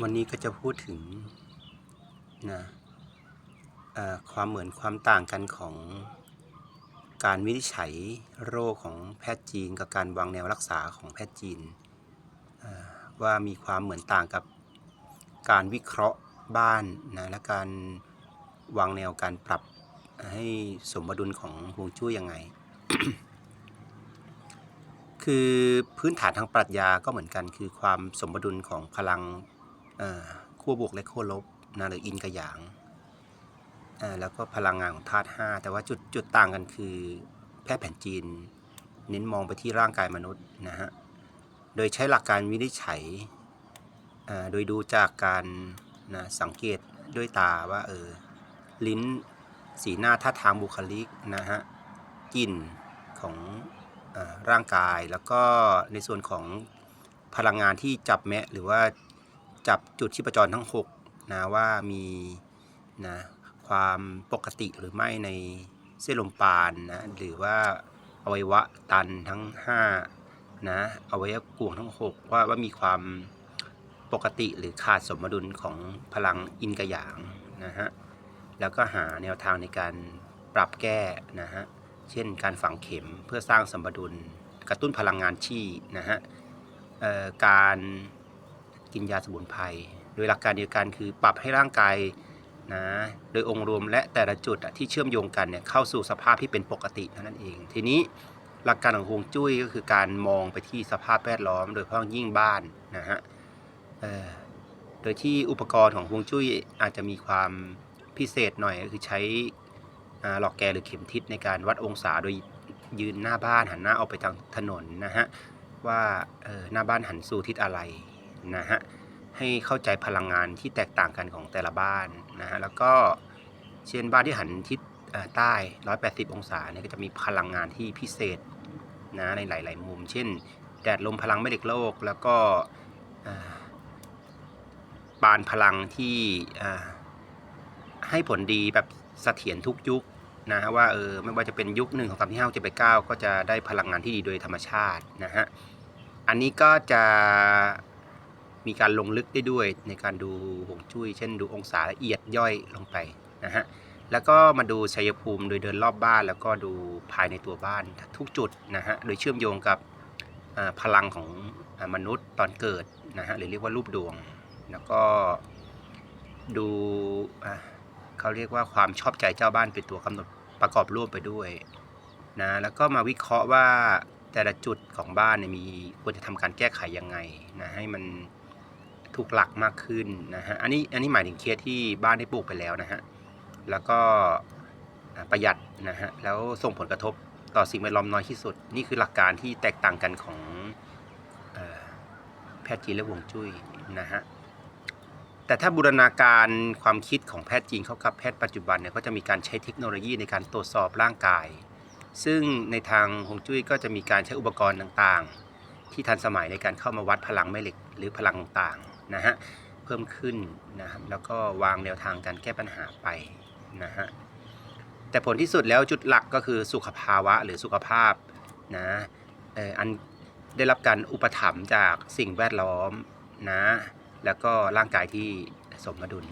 วันนี้ก็จะพูดถึงนะความเหมือนความต่างกันของการวินิจฉัยโรคของแพทย์จีน กับการวางแนวรักษาของแพทย์จีน ว่ามีความเหมือนต่างกับการวิเคราะห์บ้านนะและการวางแนวการปรับให้สมดุลของฮวงจุ้ยยังไง คือพื้นฐานทางปรัชญาก็เหมือนกัน คือความสมดุลของพลัง ขั้วบวกและขั้วลบนะหรืออินกับหยางแล้วก็พลังงานของธาตุห้าแต่ว่าจุดจุดต่างกันคือแพทย์แผนจีน เน้นมองไปที่ร่างกายมนุษย์นะฮะ โดยใช้หลักการวินิจฉัย โดยดูจากการนะสังเกตด้วยตาว่าเออลิ้นสีหน้าท่าทางบุคลิกนะฮะกลิ่นของอร่างกายแล้วก็ในส่วนของพลังงานที่จับแมะหรือว่า จับจุดชีพจรทั้ง6นะว่ามีนะความปกติหรือไม่ในเส้นลมปานนะหรือว่าอวัยวะตันทั้ง5นะอวัยวะกวงทั้ง 6 ว่าว่ามีความปกติหรือขาดสมดุลของพลังอินกับหยางนะฮะแล้วก็หาแนวทางในการปรับแก้นะฮะเช่นการฝังเข็มเพื่อสร้างสมดุลกระตุ้นพลังงานชีนะฮะเอ่อการ กินยาสมุนไพรโดยหลักการเดียวกันคือปรับให้ร่างกายนะโดยองค์รวมและแต่ละจุดที่เชื่อมโยงกันเนี่ยเข้าสู่สภาพที่เป็นปกติเท่านั้นเอง ทีนี้หลักการของฮวงจุ้ยก็คือการมองไปที่สภาพแวดล้อม โดยเฉพาะยิ่งบ้านนะฮะโดยที่อุปกรณ์ของฮวงจุ้ยอาจจะมีความพิเศษหน่อยก็คือใช้หลอกแกหรือเข็มทิศในการวัดองศาโดยยืนหน้าบ้านหันหน้าออกไปทางถนนนะฮะว่าหน้าบ้านหันสู่ทิศอะไร นะฮะให้เข้าใจพลังงานที่แตกต่างกันของแต่ละบ้านนะฮะแล้วก็เช่นบ้านที่หันทิศเอ่อใต้ 180 องศาเนี่ยก็จะมีพลังงานที่พิเศษนะในหลาย ๆ มุม เช่น แดดลมพลังแม่เหล็กโลก แล้วก็ปานพลังที่ให้ผลดีแบบเสถียรทุกยุคนะฮะว่าเออไม่ว่าจะเป็นยุคหนึ่งของสามที่ห้าเจ็ดแปดเก้าก็จะได้พลังงานที่ดีโดยธรรมชาตินะฮะอันนี้ก็จะ มีการลงลึกได้ด้วยในการดูหงจุ้ย เช่นดูองศาละเอียดย่อยลงไปนะฮะแล้วก็มาดูชัยภูมิโดยเดินรอบบ้าน แล้วก็ดูภายในตัวบ้านทุกจุดนะฮะโดยเชื่อมโยงกับพลังของมนุษย์ตอนเกิดนะฮะหรือเรียกว่ารูปดวง แล้วก็ดูเขาเรียกว่าความชอบใจเจ้าบ้านเป็นตัวกำหนดประกอบร่วมไปด้วยนะแล้วก็มาวิเคราะห์ว่าแต่ละจุดของบ้านเนี่ยมีควรจะทำการแก้ไขยังไงนะให้มัน ถูกหลักมากขึ้นนะฮะ อันนี้อันนี้หมายถึงเคสที่บ้านได้ปลูกไปแล้วนะฮะ แล้วก็ประหยัดนะฮะ แล้วส่งผลกระทบต่อสิ่งแวดล้อมน้อยที่สุด นี่คือหลักการที่แตกต่างกันของแพทย์จีนและฮวงจุ้ยนะฮะ แต่ถ้าบูรณาการความคิดของแพทย์จีนเข้ากับแพทย์ปัจจุบันเนี่ยก็จะมีการใช้เทคโนโลยีในการตรวจสอบร่างกาย ซึ่งในทางฮวงจุ้ยก็จะมีการใช้อุปกรณ์ต่างๆ ที่ทันสมัยในการเข้ามาวัดพลังแม่เหล็กหรือพลังต่างๆ นะฮะเพิ่มขึ้นนะครับแล้วก็วางแนวทางการแก้ปัญหาไปนะฮะแต่ผลที่สุดแล้วจุดหลักก็คือสุขภาวะหรือสุขภาพนะเอออันได้รับการอุปถัมภ์จากสิ่งแวดล้อมนะแล้วก็ร่างกายที่สมดุล